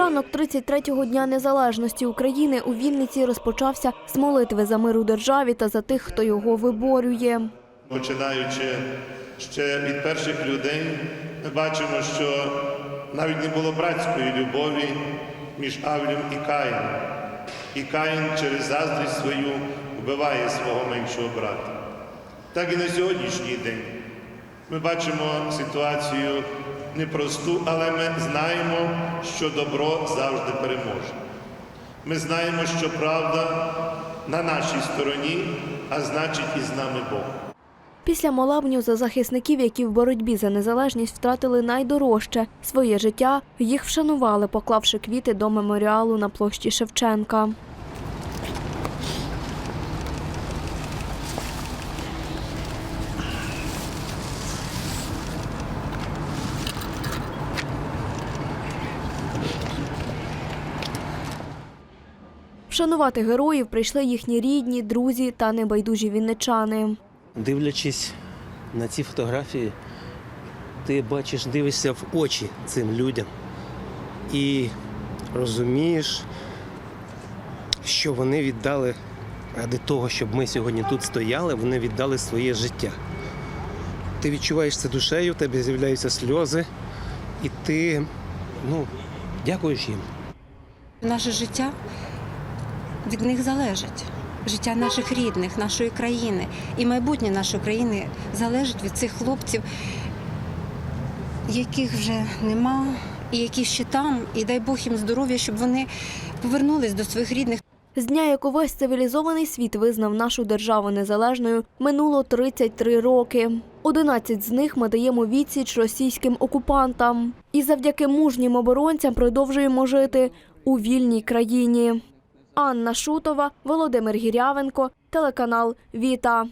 Ранок 33-го дня незалежності України у Вінниці розпочався з молитви за мир у державі та за тих, хто його виборює. Починаючи ще від перших людей, ми бачимо, що навіть не було братської любові між Авлем і Каїном. І Каїн через заздрість свою вбиває свого меншого брата. Так і на сьогоднішній день ми бачимо ситуацію непросту, але ми знаємо, що добро завжди переможе. Ми знаємо, що правда на нашій стороні, а значить і з нами Бог. Після молебню за захисників, які в боротьбі за незалежність втратили найдорожче своє життя, їх вшанували, поклавши квіти до меморіалу на площі Шевченка. Вшанувати героїв прийшли їхні рідні, друзі та небайдужі вінничани. Дивлячись на ці фотографії, ти бачиш, дивишся в очі цим людям і розумієш, що вони віддали ради того, щоб ми сьогодні тут стояли, вони віддали своє життя. Ти відчуваєш це душею, в тебе з'являються сльози, і ти ну, дякуєш їм. Наше життя від них залежить. Життя наших рідних, нашої країни і майбутнє нашої країни залежить від цих хлопців, яких вже нема, і які ще там. І дай Бог їм здоров'я, щоб вони повернулись до своїх рідних. З дня, як увесь цивілізований світ визнав нашу державу незалежною, минуло 33 роки. 11 з них ми даємо відсіч російським окупантам. І завдяки мужнім оборонцям продовжуємо жити у вільній країні. Анна Шутова, Володимир Гірявенко, телеканал Віта.